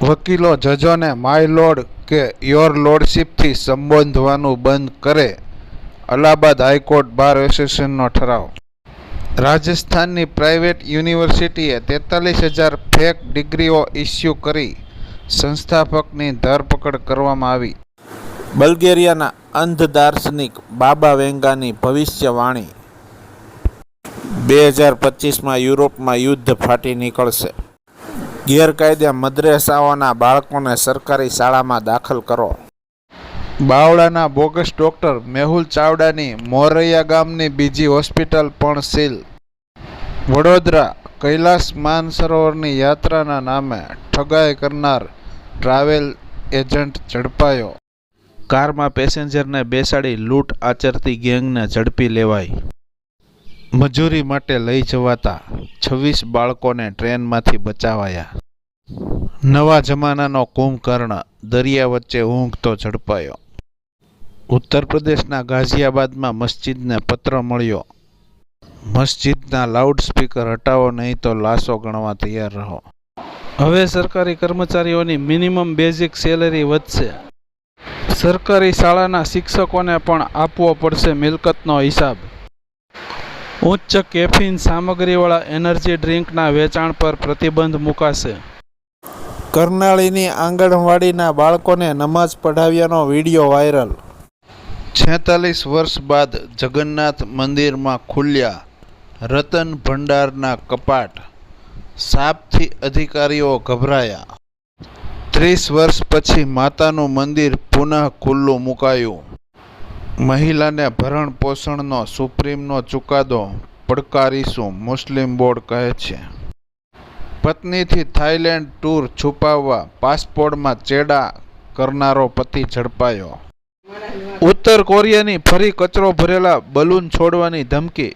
વકીલો જજોને my lord કે યોર લોર્ડશીપથી સંબોધવાનું બંધ કરે, અલ્હાબાદ હાઈકોર્ટ બાર એસોસિએશનનો ઠરાવ. રાજસ્થાનની પ્રાઇવેટ યુનિવર્સિટીએ તેતાલીસ હજાર ફેક ડિગ્રીઓ ઇસ્યુ કરી સંસ્થાપકની ધરપકડ કરવામાં આવી. બલ્ગેરિયાના અંધ દાર્શનિક બાબા વેંગાની ભવિષ્યવાણી. બે હજાર પચીસમાં યુરોપમાં યુદ્ધ ફાટી નીકળશે. ગેરકાયદે મદ્રેસાઓના બાળકોને સરકારી શાળામાં દાખલ કરો. બાવળાના બોગસ ડોક્ટર મેહુલ ચાવડાની મોરૈયા ગામની બીજી હોસ્પિટલ પણ સીલ. વડોદરા કૈલાસ માનસરોવરની યાત્રાના નામે ઠગાઈ કરનાર ટ્રાવેલ એજન્ટ ઝડપાયો. કારમાં પેસેન્જરને બેસાડી લૂંટ આચરતી ગેંગને ઝડપી લેવાઈ. મજૂરી માટે લઈ જવાતા છવ્વીસ બાળકોને ટ્રેનમાંથી બચાવાયા. નવા જમાનાનો કુંભકર્ણ દરિયા વચ્ચે ઊંઘતો ઝડપાયો. ઉત્તર પ્રદેશના ગાઝિયાબાદમાં મસ્જિદને પત્ર મળ્યો, મસ્જિદના લાઉડસ્પીકર હટાવો, નહીં તો લાશો ગણવા તૈયાર રહો. હવે સરકારી કર્મચારીઓની મિનિમમ બેઝિક સેલેરી વધશે. સરકારી શાળાના શિક્ષકોને પણ આપવો પડશે મિલકતનો હિસાબ. ઉચ્ચ કેફીન સામગ્રીવાળા એનર્જી ડ્રિંકના વેચાણ પર પ્રતિબંધ મુકાશે. કરનાળીની આંગણવાડીના બાળકોને નમાઝ પઢાવ્યાનો વીડિયો વાયરલ. છેતાલીસ વર્ષ બાદ જગન્નાથ મંદિરમાં ખુલ્યા રતન ભંડારના કપાટ. સાપથી અધિકારીઓ ગભરાયા. ત્રીસ વર્ષ પછી માતાનું મંદિર પુનઃ ખુલ્લું મુકાયું. મહિલાને ભરણ પોષણનો સુપ્રીમનો ચુકાદો પડકારીશું મુસ્લિમ બોર્ડ કહે છે. પત્નીથી થાઈલેન્ડ ટૂર છુપાવવા પાસપોર્ટમાં ચેડા કરનારો પતિ ઝડપાયો. ઉત્તર કોરિયાની ફરી કચરો ભરેલા બલૂન છોડવાની ધમકી.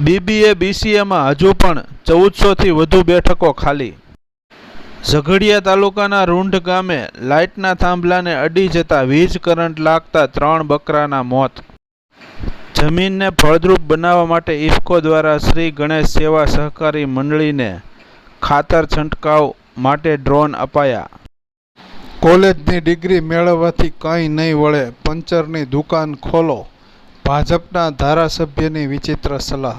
બીબીએ, બીસીએમાં હજુ પણ ચૌદસોથી વધુ બેઠકો ખાલી. ઝઘડિયા તાલુકાના રૂંઢ ગામે લાઇટના થાંભલાને અડી જતા વીજ કરંટ લાગતા ત્રણ બકરાના મોત. જમીનને ફળદ્રુપ બનાવવા માટે ઇફકો દ્વારા શ્રી ગણેશ સેવા સહકારી મંડળીને ખાતર છંટકાવ માટે ડ્રોન અપાયા. કોલેજની ડિગ્રી મેળવવાથી કંઈ નહીં વળે, પંચરની દુકાન ખોલો, ભાજપના ધારાસભ્યની વિચિત્ર સલાહ.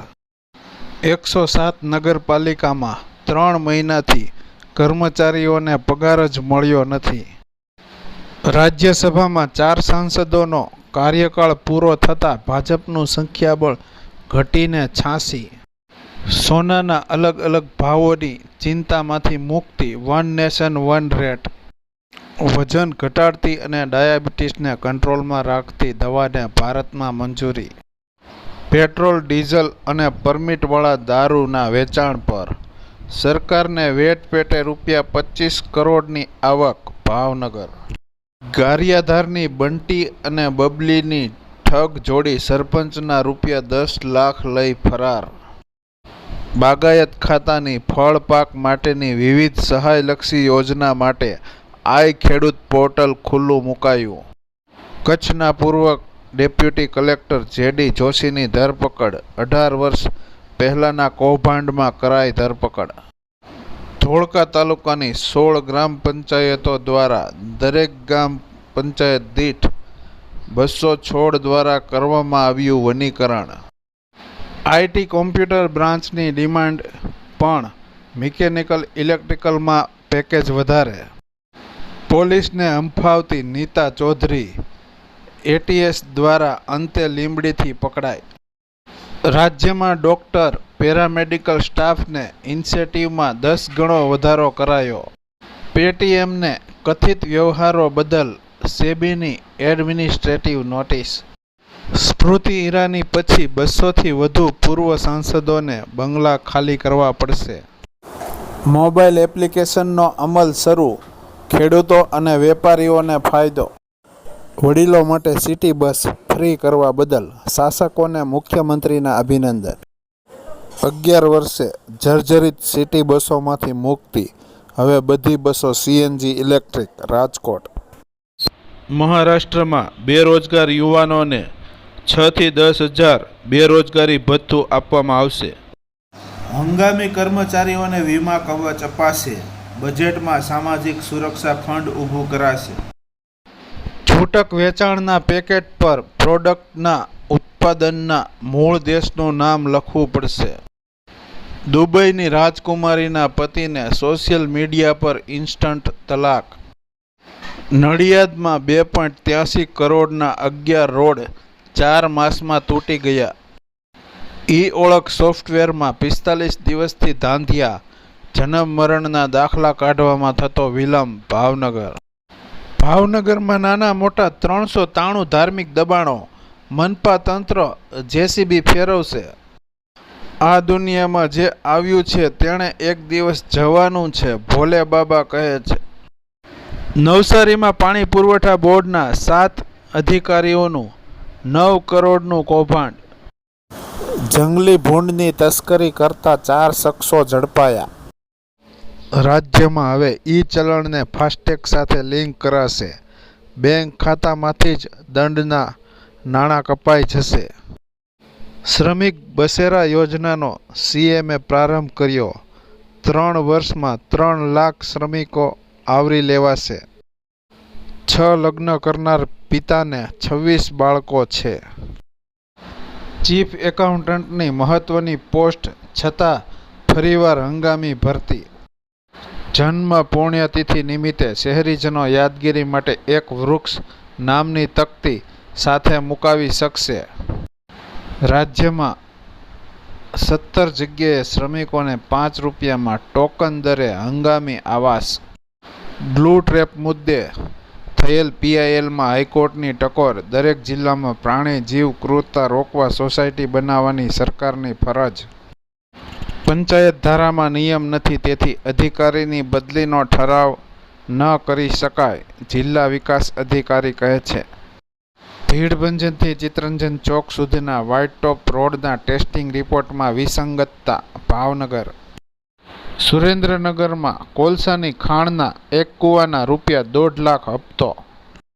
એકસો સાત નગરપાલિકામાં ત્રણ મહિનાથી કર્મચારીઓને પગાર જ મળ્યો નથી. રાજ્યસભામાં ચાર સાંસદોનો કાર્યકાળ પૂરો થતાં ભાજપનું સંખ્યાબળ ઘટીને છાસી સોનાના અલગ અલગ ભાવોની ચિંતામાંથી મુક્તિ વન નેશન વન રેટ. વજન ઘટાડતી અને ડાયાબિટીસને કંટ્રોલમાં રાખતી દવાને ભારતમાં મંજૂરી. પેટ્રોલ, ડીઝલ અને પરમિટવાળા દારૂના વેચાણ પર સરકારને વેટ પેટે રૂપિયા પચીસ કરોડની આવક ભાવનગર. ગારિયાધારની બંટી અને બબલીની ઠગ જોડી સરપંચના રૂપિયા દસ લાખ લઈ ફરાર. બાગાયત ખાતાની ફળ પાક માટેની વિવિધ સહાયલક્ષી યોજના માટે આઈ ખેડૂત પોર્ટલ ખુલ્લું મુકાયું. કચ્છના પૂર્વ ડેપ્યુટી કલેક્ટર જેડી જોશીની ધરપકડ. અઢાર વર્ષ પહેલાંના કૌભાંડમાં કરાઈ ધરપકડ. ધોળકા તાલુકાની સોળ ગ્રામ પંચાયતો દ્વારા દરેક ગામ પંચાયત દીઠ બસો છોડ દ્વારા કરવામાં આવ્યું વનીકરણ. આઈટી કોમ્પ્યુટર બ્રાન્ચની ડિમાન્ડ પણ મિકેનિકલ ઇલેક્ટ્રિકલમાં પેકેજ વધારે. પોલીસને હંફાવતી નીતા ચૌધરી એટીએસ દ્વારા અંતે લીંબડીથી પકડાઈ. રાજ્યમાં ડોક્ટર, પેરામેડિકલ સ્ટાફને ઇન્સેટિવમાં દસ ગણો વધારો કરાયો. પેટીએમને કથિત વ્યવહારો બદલ સેબીની એડમિનિસ્ટ્રેટિવ નોટિસ. સ્મૃતિ ઈરાની પછી બસોથી વધુ પૂર્વ સાંસદોને બંગલા ખાલી કરવા પડશે. મોબાઈલ એપ્લિકેશનનો અમલ શરૂ. ખેડૂતો અને વેપારીઓને ફાયદો વડીલો માટે સિટી બસ ફ્રી કરવા બદલ શાસકોને મુખ્યમંત્રીના અભિનંદન. અગિયાર વર્ષે જર્જરિત સિટી બસોમાંથી મુક્તિ. હવે બધી બસો સીએનજી ઇલેક્ટ્રિક રાજકોટ. મહારાષ્ટ્રમાં બેરોજગાર યુવાનોને છ થી દસ હજાર બેરોજગારી ભથ્થું આપવામાં આવશે. હંગામી કર્મચારીઓને વીમા કવચ અપાશે. બજેટમાં સામાજિક સુરક્ષા ફંડ ઊભું કરાશે. છૂટક વેચાણના પેકેટ પર પ્રોડક્ટના ઉત્પાદનના મૂળ દેશનું નામ લખવું પડશે. દુબઈની રાજકુમારીના પતિને સોશિયલ મીડિયા પર ઇન્સ્ટન્ટ તલાક. નડિયાદમાં બે પોઈન્ટ ત્યાસી કરોડના અગિયાર રોડ ચાર માસમાં તૂટી ગયા. ઈ ઓળખ સોફ્ટવેરમાં પિસ્તાલીસ દિવસથી ધાંધિયા. જન્મ મરણના દાખલા કાઢવામાં થતો વિલંબ ભાવનગર. ભાવનગરમાં નાના મોટા ત્રણસો તાણું ધાર્મિક દબાણો. મનપા તંત્ર જેસીબી ફેરવશે. આ દુનિયામાં જે આવ્યું છે તેણે એક દિવસ જવાનું છે, ભોલે બાબા કહે છે. નવસારીમાં પાણી પુરવઠા બોર્ડના સાત અધિકારીઓનું નવ કરોડનું કૌભાંડ. જંગલી ભૂંડની તસ્કરી કરતા ચાર શખ્સો ઝડપાયા. રાજ્યમાં હવે ઈ ચલણને ફાસ્ટેગ સાથે લિંક કરાશે. બેંક ખાતામાંથી જ દંડના નાણાં કપાઈ જશે. શ્રમિક બસેરા યોજનાનો સીએમએ પ્રારંભ કર્યો. ત્રણ વર્ષમાં ત્રણ લાખ શ્રમિકો આવરી લેવાશે. છ લગ્ન કરનાર પિતાને છવ્વીસ બાળકો છે. ચીફ એકાઉન્ટન્ટની મહત્વની પોસ્ટ છતાં ફરીવાર હંગામી ભરતી. જન્મ પુણ્યતિથિ નિમિત્તે શહેરીજનો યાદગીરી માટે એક વૃક્ષ નામની તકતી સાથે મુકાવી શકશે. રાજ્યમાં સત્તર જગ્યાએ શ્રમિકોને પાંચ રૂપિયામાં ટોકન દરે હંગામી આવાસ. બ્લુ ટ્રેપ મુદ્દે થયેલ પીઆઈએલમાં હાઈકોર્ટની ટકોર. દરેક જિલ્લામાં પ્રાણી જીવ ક્રૂરતા રોકવા સોસાયટી બનાવવાની સરકારની ફરજ. પંચાયત ધારામાં નિયમ નથી, તેથી અધિકારીની બદલીનો ઠરાવ ન કરી શકાય, જિલ્લા વિકાસ અધિકારી કહે છે. ભીડભંજનથી ચિત્તરંજન ચોક સુધીના વ્હાઇટ ટોપ રોડના ટેસ્ટિંગ રિપોર્ટમાં વિસંગતતા, ભાવનગર. સુરેન્દ્રનગરમાં કોલસાની ખાણના એક કૂવાના રૂપિયા દોઢ લાખ હપ્તો